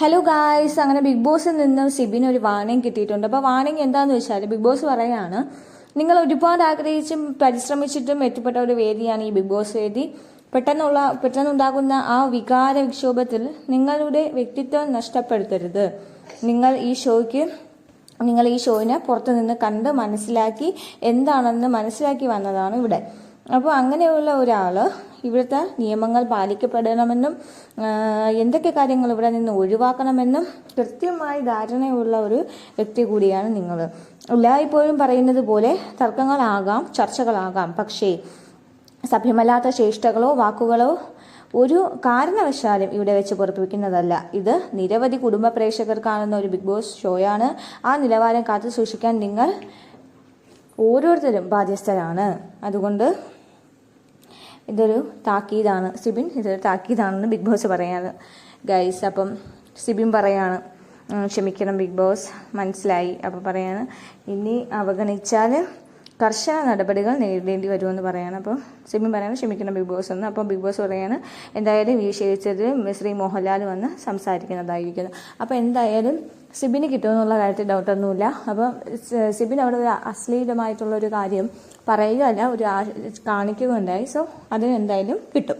Hello guys അങ്ങനെ big ബോസിൽ നിന്ന് സിബിന് ഒരു വാണിംഗ് കിട്ടിയിട്ടുണ്ട്. അപ്പോൾ വാണിംഗ് എന്താന്ന് വെച്ചാൽ ബിഗ് ബോസ് പറയാണ് നിങ്ങൾ ഒരുപാട് ആഗ്രഹിച്ചും പരിശ്രമിച്ചിട്ടും എത്തിപ്പെട്ട ഒരു വേദിയാണ് ഈ ബിഗ് ബോസ് വേദി. പെട്ടെന്നുള്ള പെട്ടെന്നുണ്ടാകുന്ന ആ വികാര വിക്ഷോഭത്തിൽ നിങ്ങളുടെ വ്യക്തിത്വം നഷ്ടപ്പെടുത്തരുത്. നിങ്ങൾ ഈ ഷോയ്ക്ക് നിങ്ങൾ ഈ ഷോയിനെ പുറത്തുനിന്ന് കണ്ട് മനസ്സിലാക്കി എന്താണെന്ന് മനസ്സിലാക്കി വന്നതാണ് ഇവിടെ. അപ്പോൾ അങ്ങനെയുള്ള ഒരാൾ ഇവിടുത്തെ നിയമങ്ങൾ പാലിക്കപ്പെടണമെന്നും എന്തൊക്കെ കാര്യങ്ങൾ ഇവിടെ നിന്ന് ഒഴിവാക്കണമെന്നും കൃത്യമായി ധാരണയുള്ള ഒരു വ്യക്തി കൂടിയാണ് നിങ്ങൾ എല്ലായ്പ്പോഴും പറയുന്നത് പോലെ തർക്കങ്ങളാകാം ചർച്ചകളാകാം. പക്ഷേ സഭ്യമല്ലാത്ത ചേഷ്ടകളോ വാക്കുകളോ ഒരു കാരണവശാലും ഇവിടെ വെച്ച് പുറപ്പെടുവിക്കുന്നതല്ല ഇത് നിരവധി കുടുംബ പ്രേക്ഷകർ കാണുന്ന ഒരു ബിഗ് ബോസ് ഷോയാണ്. ആ നിലവാരം കാത്തു സൂക്ഷിക്കാൻ നിങ്ങൾ ഓരോരുത്തരും ബാധ്യസ്ഥരാണ്. അതുകൊണ്ട് ഇതൊരു താക്കീതാണ്. സിബിൻ ഇതൊരു താക്കീതാണെന്ന് ബിഗ് ബോസ് പറയാണ് ഗൈസ് അപ്പം സിബിൻ പറയാണ് ക്ഷമിക്കണം ബിഗ് ബോസ് മനസ്സിലായി അപ്പോൾ പറയാണ് ഇനി അവഗണിച്ചാൽ കർശന നടപടികൾ നേരിടേണ്ടി വരുമെന്ന് പറയാണ്. അപ്പോൾ സിബിൻ പറയാണ് ക്ഷമിക്കണം ബിഗ് ബോസ് എന്ന്. അപ്പോൾ ബിഗ് ബോസ് പറയാണ് എന്തായാലും ഈ ക്ഷയിച്ചതിൽ ശ്രീ മോഹൻലാൽ വന്ന് സംസാരിക്കുന്നതായിരിക്കുന്നു. അപ്പോൾ എന്തായാലും സിബിന് കിട്ടുമെന്നുള്ള കാര്യത്തിൽ ഡൗട്ടൊന്നുമില്ല അപ്പം സിബിൻ അവിടെ ഒരു അശ്ലീലമായിട്ടുള്ള ഒരു കാര്യം പറയുകയല്ല ഒരു കാണിക്കുകയുണ്ടായി. സോ അതിന് എന്തായാലും കിട്ടും.